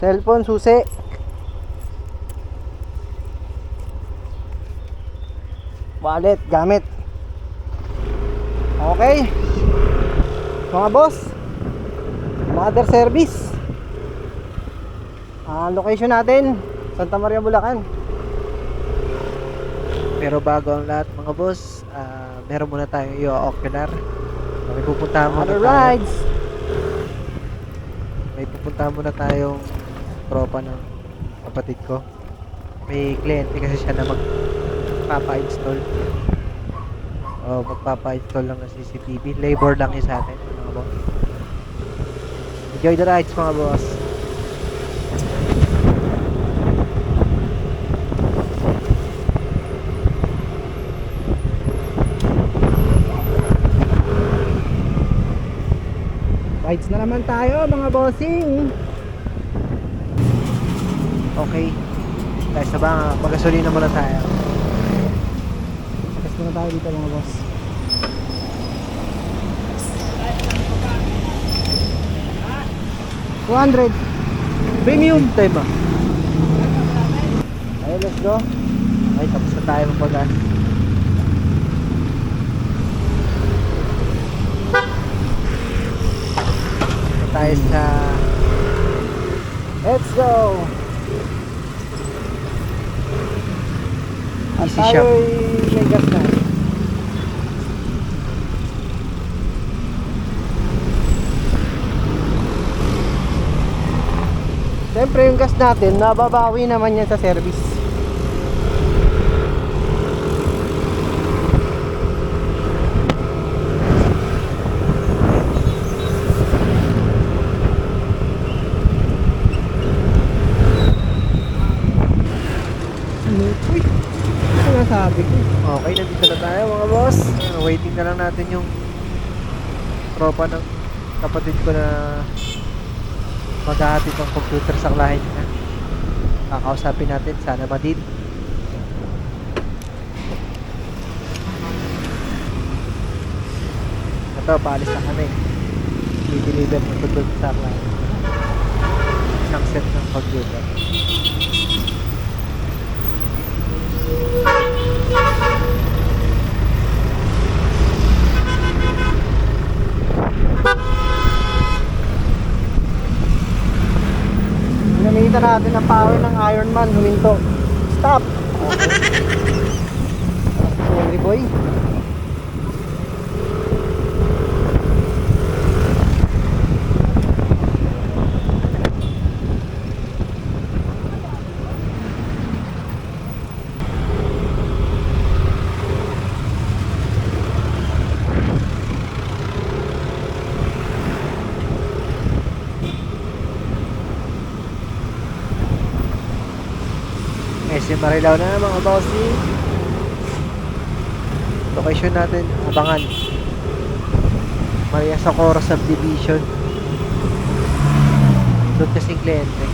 Cellphone, susi. Wallet, gamit. Okay. Mga boss. Another service. Ang location natin, Santa Maria, Bulacan. Pero bago ang lahat mga boss, ah, meron muna tayong i-ocular. May pupuntahan muna Other tayo. rides. May pupuntahan muna tayong tropa ng kapatid ko. May kliyente kasi siya na magpapa-install. O magpapa-install lang ng CCTV. Labor lang yun sa atin mga boss. Enjoy the rides mga boss. Rides na naman tayo mga bossing. Okay. Guys, na ba magasolina muna tayo. Tapos na tayo dito mga boss. Two hundred. Premium time ah. Okay, let's go. Ay, tapos na tayo magpagas. Ito tayo sa Let's go. At Easy Shop. tayo'y may gas na. Siyempre yung gas natin, nababawi naman yan sa service. Uy, ano nasabi ko? Okay, nandito na tayo mga boss. Waiting na lang natin yung tropa ng kapatid ko na maghahatid ng computer sa klahit niya. Kakausapin natin, sana madid. Ito, paalis na kami. I-deliver ito doon sa klahit. Isang set ng computer. Natin ang power ng Iron Man, huminto. Stop! SM Marilao na mga bossing. Location natin, Abangan. Maria Socorro Subdivision. Doon kasing kliyente.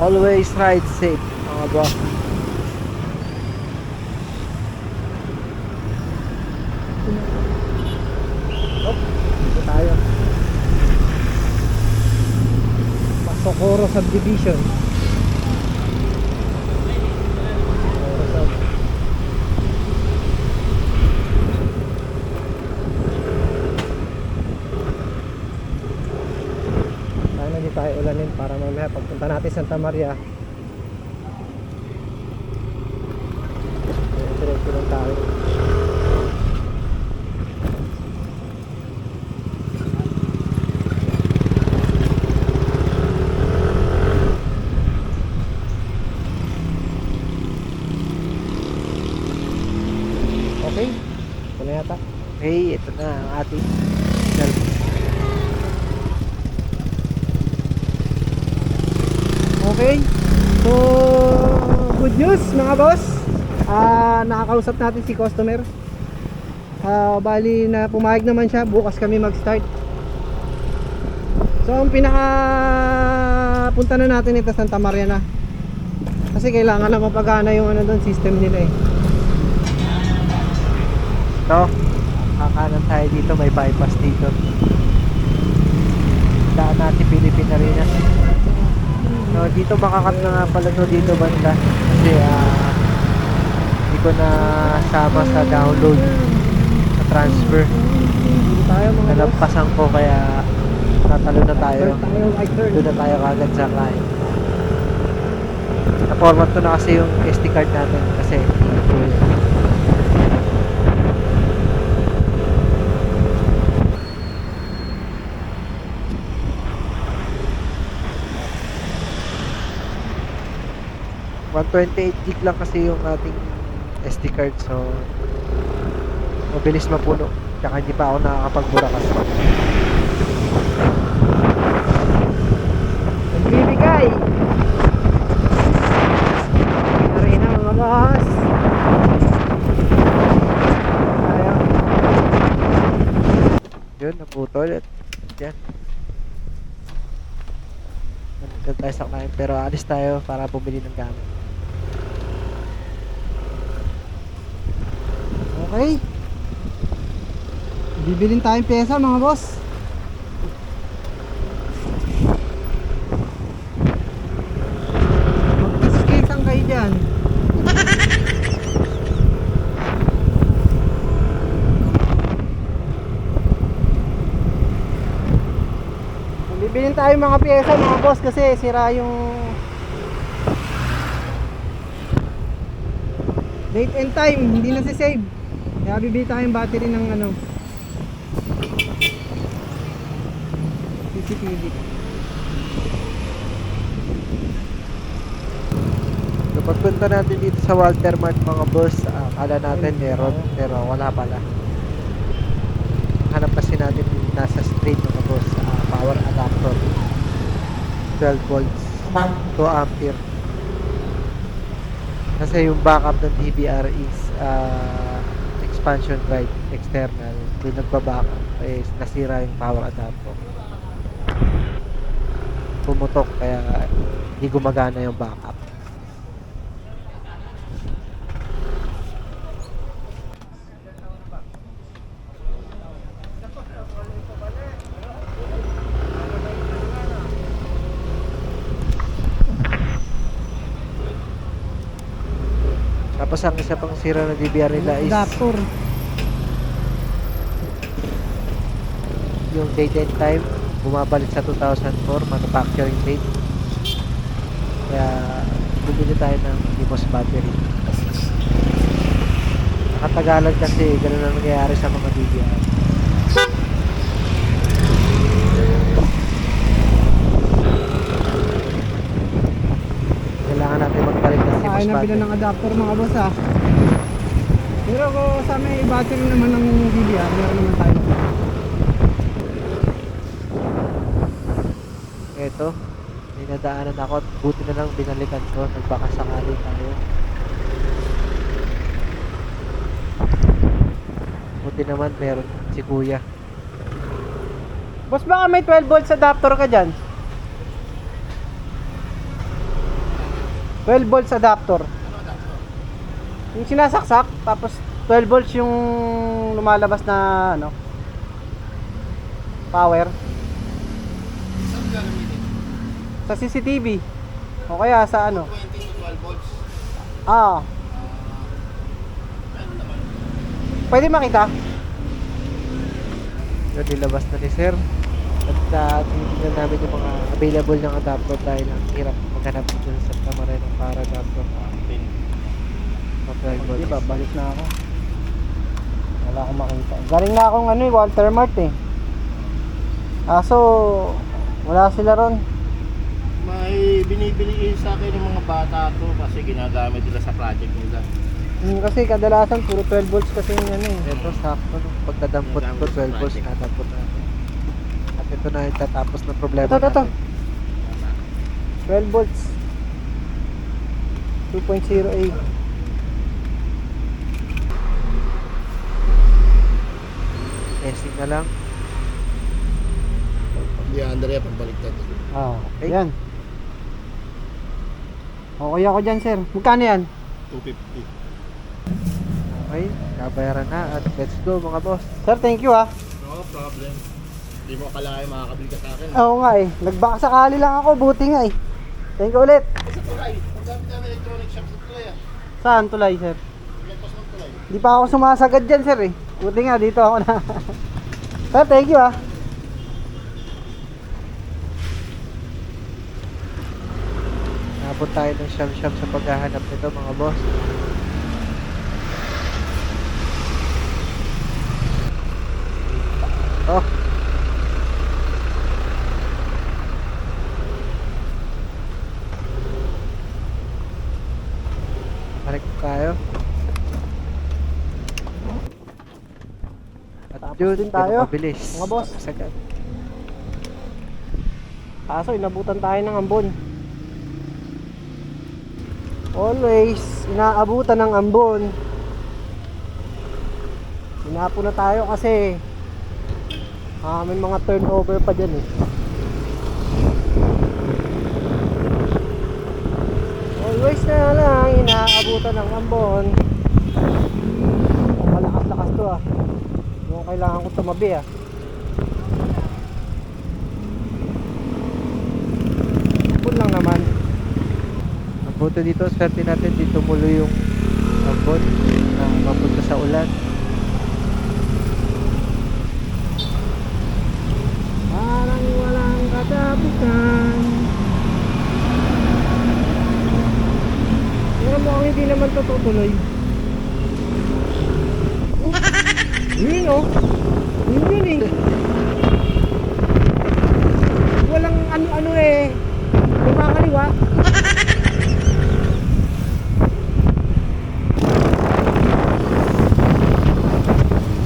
Always ride safe, mga boss. Dito tayo. Pasokoro Subdivision. Tayo ulanin para mamaya pagpunta natin Santa Maria. Diretso lang tayo. Okay. Ito na yata. Okay, ito na ang ating service. Okay. So, good news mga boss. Ah, nakakausap natin si customer. Ah, bali na pumayag naman siya, bukas kami mag-start. So, ang pinaka punta na natin ito Santa Maria na. Kasi kailangan na mapagana yung ano doon, system nila eh. Ito, kakanan tayo dito, may bypass dito. Daan natin Philippine Arena. No, dito makakat na nga pala to dito banda. Kasi ah hindi ko na sama sa download sa transfer. Nalampasan ko kaya natalo na tayo. Doon na tayo kagad sa kain. Na-format ko na kasi yung SD card natin kasi ...128 gig lang kasi yung ating SD card so... ...mabilis mapuno. Tsaka hindi pa ako nakakapag-bura kasi. Nagbibigay. Arena mga boss. Tayo. Yun, naputol. At yan. Nandito tayo sa client pero alis tayo para bumili ng gamit. Okay. Bibilin tayong pyesa mga boss. Mag-kiss ang kayo dyan. Bibilin tayo mga pyesa mga boss kasi sira yung date and time hindi na save kaya bibili tayong battery ng ano CCTV So pagpunta natin dito sa Walter Mart mga boss, ah, akala natin meron pero wala pala. Hanap kasi natin nasa street mga boss, ah, power adapter. 12 volts, 2 ampere. Kasi yung backup ng DVR is ah, expansion drive external. Yung nagba-backup is nasira yung power adapter. Pumutok kaya hindi gumagana yung backup. Tapos ang isa pang sira na DVR nila is adapter yung date and time bumabalik sa 2004 manufacturing date. Kaya bumili tayo ng Limos battery. Nakatagalan kasi ganun ang nangyayari sa mga DVR. Kailangan natin magpalit ng Limos tayo na battery. bilan ng adapter mga boss ah pero kung sa may battery naman ng DVR meron naman tayo Eto, may nadaanan ako at buti na lang binalikan ko. Nagbaka sakali tayo. Buti naman meron si kuya. boss baka may 12 volts adapter ka dyan 12 volts adapter. Yung sinasaksak tapos 12 volts yung lumalabas na ano power. Sa CCTV o kaya sa ano? 20 to 12 volts. ah. Pwede makita? Yun, nilabas na ni sir. At tinitingnan namin yung mga available ng adapter dahil ang hirap maghanap dito sa ng para adapter. Sa 12 volts. Di ba, balik na ako. Wala akong makita. Galing na akong ano eh, Walter Mart eh. Aso, wala sila ron. May binibili sa akin ng mga bata to kasi ginagamit nila sa project nila. Hmm, kasi kadalasan puro 12 volts kasi yung ano eh. Ito, sakto nung pagdadampot ko, 12 volts. At ito na yung tatapos ng problema Ito, ito, ito. natin. 12 volts. 2.08. Testing na lang. Hindi Andrea pagbaliktad. Ah, Okay. yan. Okay ako dyan, sir. Magkano yan? 250. Okay, nabayaran na at let's go mga boss. Sir, thank you ah. No problem. Hindi mo akalain makakabili ka sa akin. Oo nga eh. Nagbaka sakali lang ako. Buti nga eh. Thank you ulit. Sa tulay. Paggamit ng electronic shop sa tulay ah. Saan tulay, sir? Lagpas ng tulay. Di pa ako sumasagad dyan, sir eh. Buti nga, dito ako na. sir, thank you ah. Nabot tayo ng siyam-siyam sa paghahanap nito mga boss. Oh. Balik tayo. Din tayo, mabilis. mga boss. Sagad. Kaso, inabutan tayo ng ambon. Always, inaabutan ng ambon. Sinapo na tayo kasi ah, may mga turnover pa dyan eh. Always na lang, inaabutan ng ambon. Malakas-lakas to ah. Yung kailangan ko tumabi ah. Ambon lang naman. Buto dito, swerte natin, dito tumuloy yung abot na mapunta sa ulan. Parang walang katapusan Pero mukhang hindi naman to tutuloy Yun oh Yun yun eh Walang ano-ano eh. Kumakaliwa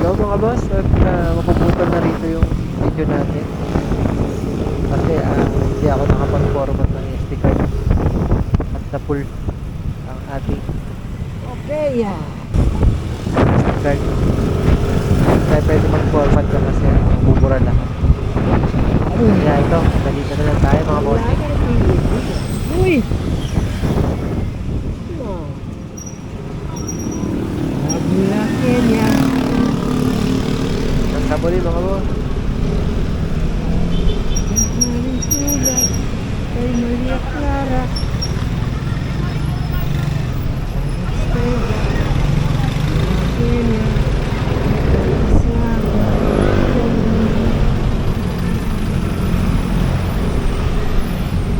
Hello mga boss, at uh, mapuputol na rito yung video natin. Kasi ah, hindi ako nakapag-format ng SD card. At na full ang ating Okay yeah niya. Ang sabali mga bo. Maria Clara.